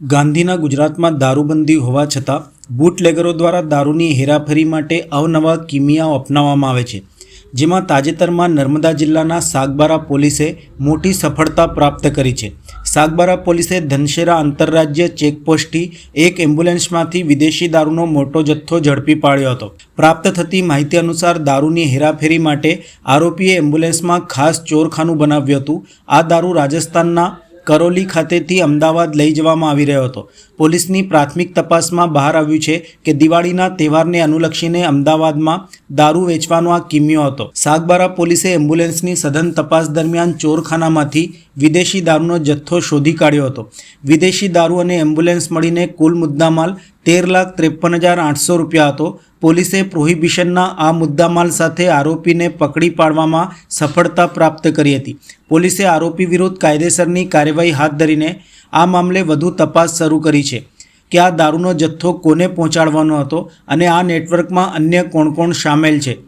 ગાંધીના ગુજરાતમાં દારૂબંધી હોવા છતાં, બુટલેગરો દ્વારા દારૂની હેરાફેરી માટે અવનવા કિમિયાઓ અપનાવવામાં આવે છે, જેમાં તાજેતરમાં નર્મદા જિલ્લાના સાગબારા પોલીસે મોટી સફળતા પ્રાપ્ત કરી છે. સાગબારા પોલીસે ધનશેરા આંતરરાજ્ય ચેકપોસ્ટથી એક એમ્બ્યુલન્સમાંથી વિદેશી દારૂનો મોટો જથ્થો ઝડપી પાડ્યો હતો. પ્રાપ્ત થતી માહિતી અનુસાર, દારૂની હેરાફેરી માટે આરોપીએ એમ્બ્યુલન્સમાં ખાસ ચોરખાનું બનાવ્યું હતું. આ દારૂ રાજસ્થાનના કરોલી ખાતેથી અમદાવાદ લઈ જવામાં આવી રહ્યો હતો. પોલીસની પ્રાથમિક તપાસમાં બહાર આવ્યું છે કે દિવાળીના તહેવારને અનુલક્ષીને અમદાવાદમાં દારૂ વેચવાનો આ કિમ્યો હતો. સાગબારા પોલીસે એમ્બ્યુલન્સની સઘન તપાસ દરમિયાન ચોરખાનામાંથી વિદેશી દારૂનો જથ્થો શોધી કાઢ્યો હતો. વિદેશી દારૂ અને એમ્બ્યુલન્સ મળીને કુલ મુદ્દામાલ તેર લાખ ત્રેપન હજાર આઠસો રૂપિયા હતો. પોલીસે પ્રોહિબિશનના આ મુદ્દામાલ સાથે આરોપીને પકડી પાડવામાં સફળતા પ્રાપ્ત કરી હતી. પોલીસે આરોપી વિરુદ્ધ કાયદેસરની કાર્યવાહી હાથ ધરીને આ મામલે વધુ તપાસ શરૂ કરી છે કે આ દારૂનો જથ્થો કોને પહોંચાડવાનો હતો અને આ નેટવર્કમાં અન્ય કોણ કોણ સામેલ છે.